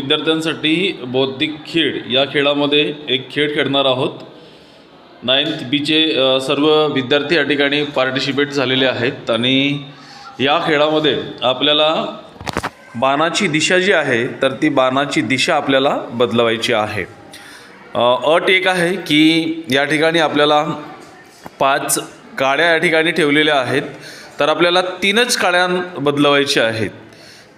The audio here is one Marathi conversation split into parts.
विद्यार्थ्यांसाठी बौद्धिक खेळ या खेळामध्ये एक खेळ खेळणार आहोत. नाईन्थ बीचे सर्व विद्यार्थी या ठिकाणी पार्टिसिपेट झालेले आहेत आणि या खेळामध्ये आपल्याला बाणाची दिशा जी आहे तर ती बाणाची दिशा आपल्याला बदलवायची आहे. अट एक आहे की या ठिकाणी आपल्याला पाच काड्या या ठिकाणी ठेवलेल्या आहेत तर आपल्याला तीनच काड्या बदलवायच्या आहेत.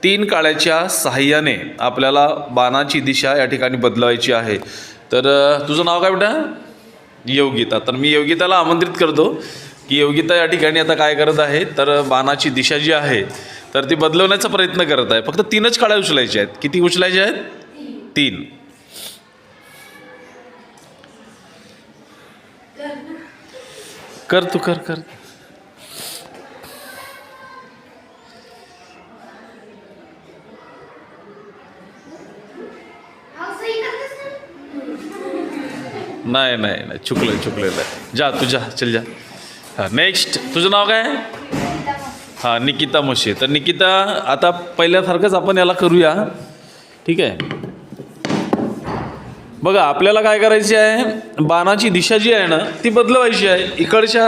तीन काळ्याच्या सहाय्याने आपल्याला बाणाची दिशा या ठिकाणी बदलवायची आहे. तर तुझं नाव काय बेटा? योगिता. तर मी योगिताला आमंत्रित करतो की योगिता या ठिकाणी आता काय करत आहे? तर बाणाची दिशा जी आहे तर ती बदलवण्याचा प्रयत्न करत आहे. फक्त तीनच काळ्या उचलायच्या आहेत. किती उचलायच्या आहेत? तीन. कर तू कर कर. नाही नाही नाही. चुकलं चुकलेलं आहे जा तू जा चल जा. हां नेक्स्ट तुझं नाव काय? हां निकिता मोशे तर निकिता आता पहिल्यासारखंच आपण याला करूया. ठीक आहे? बघा आपल्याला काय करायची आहे? बाणाची दिशा जी आहे ना ती बदलवायची आहे. इकडच्या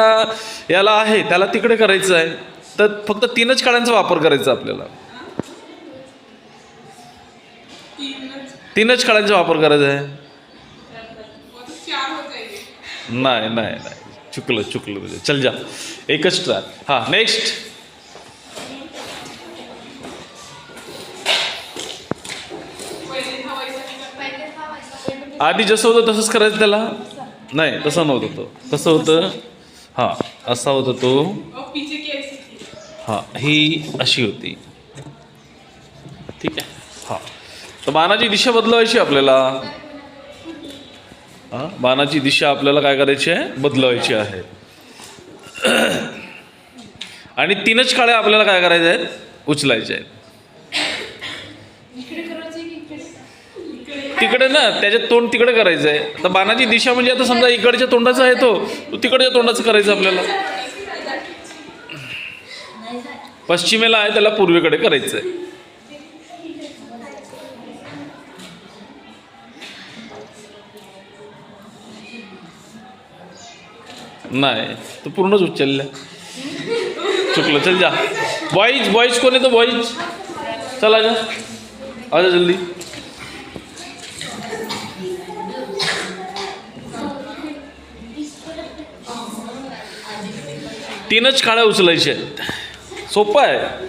याला आहे त्याला तिकडे करायचं आहे. तर फक्त तीनच काळ्यांचा वापर करायचा आपल्याला. तीनच काळ्यांचा वापर करायचा आहे. नाही नाही नाही. चुकलं चुकलं तुझं. चल जा. एकच ट्राय हां नेक्स्ट आधी जसं होतं तसंच करायचं त्याला? नाही तसं नव्हतं तो. कसं होतं? हां असा होता तो. हां ही अशी होती. ठीक आहे. हां. तर बाणाची दिशा बदलवायची आपल्याला. हां? बाणाची दिशा आपल्याला काय करायची आहे? बदलवायची आहे. आणि तीनच काळ्या आपल्याला काय करायच्या आहेत? उचलायच्या आहेत. तिकडे ना त्याच्यात तोंड तिकडे करायचं आहे. तर बाणाची दिशा म्हणजे आता समजा इकडच्या तोंडाचा आहे तो तो तिकडच्या तोंडाचं करायचं आपल्याला. पश्चिमेला आहे त्याला पूर्वेकडे करायचं आहे. नाही तो पूर्णच उचलल्या चुकलं चल जा. बॉईज बॉईज कोण येतो बॉईज? चला जा. आजा जल्दी. तीनच काळ्या उचलायच्या आहेत. सोपं आहे.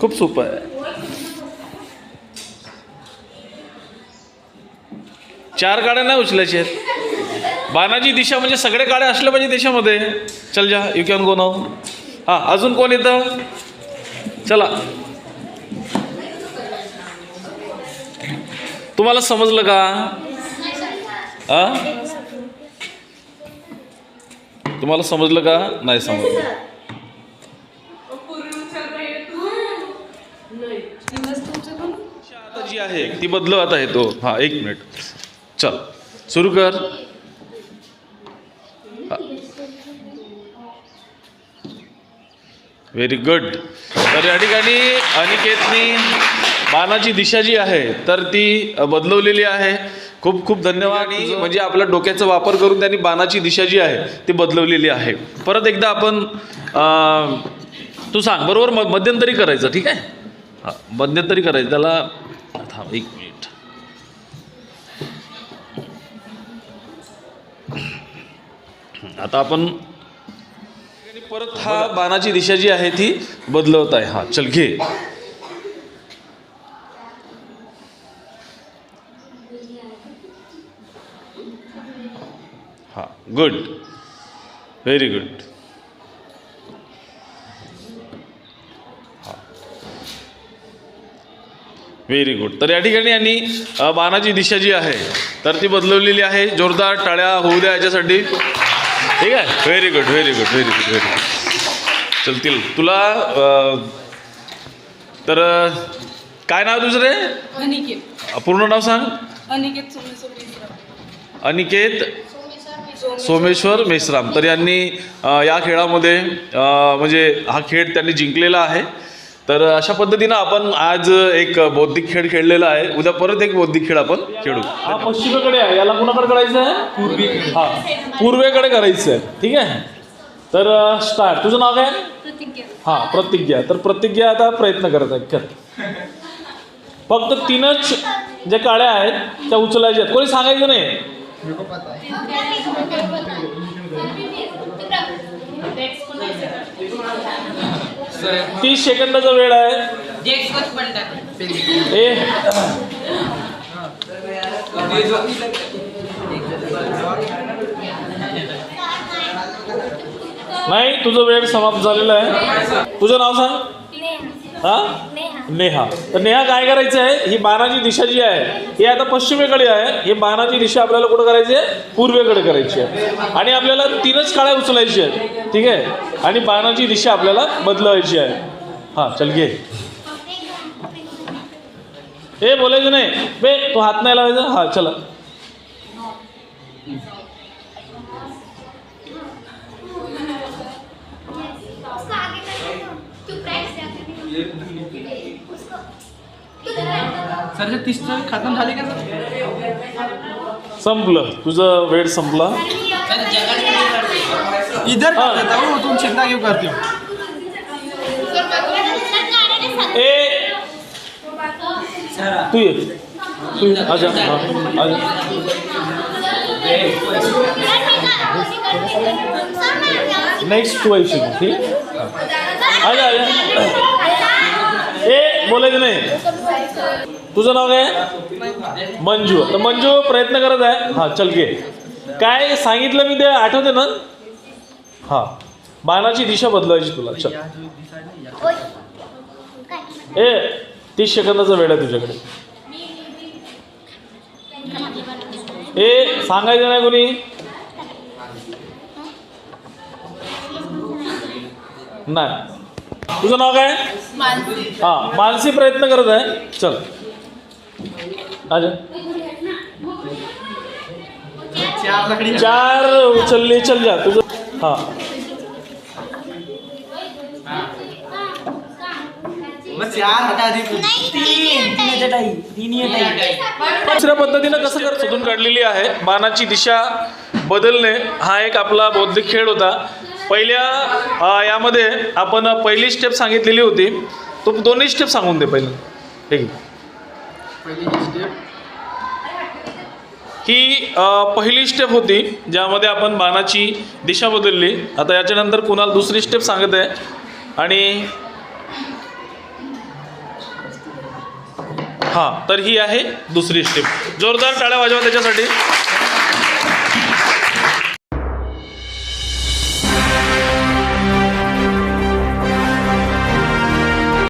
खूप सोपं आहे. चार काड्या नाही उचलायच्या आहेत. बाणाची दिशा म्हणजे सगळे काळे असलं पाहिजे देशामध्ये. चल जा यू कॅन गो नाव हां अजून कोण येतं? चला. तुम्हाला समजलं का? आ? तुम्हाला समजलं का? नाही समजलं. आता जी आहे ती बदलवत आहे तो. हां एक मिनिट. चल सुरू कर. व्हेरी गुड तर या ठिकाणी अनिकेतनी बाणाची दिशा जी आहे तर ती बदलवलेली आहे. खूप खूप धन्यवाद. म्हणजे आपल्या डोक्याचा वापर करून त्यांनी बाणाची दिशा जी आहे ती बदलवलेली आहे. परत एकदा आपण तू सांग बरोबर म मध्यंतरी करायचं ठीक आहे? हां मध्यंतरी करायचं. त्याला थांब एक मिनिट. आता आपण परत हा बाणाची दिशा जी आहे ती बदलवत आहे. हा चल घे. हा good very good very good तर या ठिकाणी यांनी बाणाची दिशा जी आहे तर ती बदलवलेली आहे. जोरदार टाळ्या होऊ द्या याच्यासाठी. ठीक आहे? Very good very good very good very good चलतील तुला तर काय नाव तुझं रे? अनिकेत. पूर्ण नाव सांग. अनिकेत सोमेश्वर मिश्रा अनिकेत सोमेश्वर मेश्राम. तर यांनी या खेळामध्ये म्हणजे हा खेळ त्यांनी जिंकलेला आहे. तर अशा पद्धतीनं आपण आज एक बौद्धिक खेळ खेळलेला आहे. उद्या परत एक बौद्धिक खेळ आपण खेळू. हा पश्चिमेकडे आहे. याला कुणाकडे करायचं आहे पूर्वेकडे हा पूर्वेकडे करायचं आहे ठीक आहे? तर स्टार्ट तुझं नाव काय? हा प्रतिज्ञा. तर प्रतिज्ञा आता प्रयत्न करत आहेत. कर. फक्त तीनच ज्या काळ्या आहेत त्या उचलायच्या आहेत. कोणी सांगायचं नाही? तीस सेकंदाचा वेळ आहे. ए. नाही तुझं वेळ समाप्त झालेला आहे. तुझं नाव सांग. हा? नेहा. तर नेहा काय करायचं आहे? ही बाणाची दिशा जी आहे ही आता पश्चिमेकडे आहे. ही बाणाची दिशा आपल्याला कुठं करायची आहे? पूर्वेकडे करायची आहे. आणि आपल्याला तीनच काळ्या उचलायची आहेत. ठीक आहे? आणि बाणाची दिशा आपल्याला बदलवायची आहे. हां चल घे. हे बोलायचं नाही. बे तो हात नाही लावायचा? हां चला. सर तिसरं खतम झाली का संपलं. तुझं वेळ संपला. इधर. कर देता हूँ तुम चिंता क्यों करते हो? ए. तू ये. तू ये. आजा. हाँ. आजा. नेक्स्ट ऐशी ठीक? आजा आजा. ए बोलायचं नाही. तुझं नाव काय? मंजू. तर मंजू प्रयत्न करत आहे. हां चल घे. काय सांगितलं मी ते आठवते ना? हां. बाणाची दिशा बदलवायची तुला. चल. ए तीस सेकंदाचा वेळ आहे तुझ्याकडे. ए सांगायचं नाही कोणी? नाही. तुझं नाव काय? हां मानसी प्रयत्न करत आहे. चल. अच्छा चार उचलले चल जा तुझं. हां. दुसऱ्या पद्धतीनं कसं कर शोधून काढलेली आहे. बाणाची दिशा बदलणे हा एक आपला बौद्धिक खेळ होता. पहिल्या यामध्ये आपण पहिली स्टेप सांगितलेली होती. तो दोन्ही स्टेप सांगून दे पहिले. ठीक आहे. पहिली स्टेप ही पहिली स्टेप होती ज्यामध्ये आपण बाणाची दिशा बदलली. आता याच्यानंतर कुणाला दुसरी स्टेप सांगत आहे. आणि हां तर ही आहे दुसरी स्टेप जोरदार टाळ्या वाजवा त्याच्यासाठी.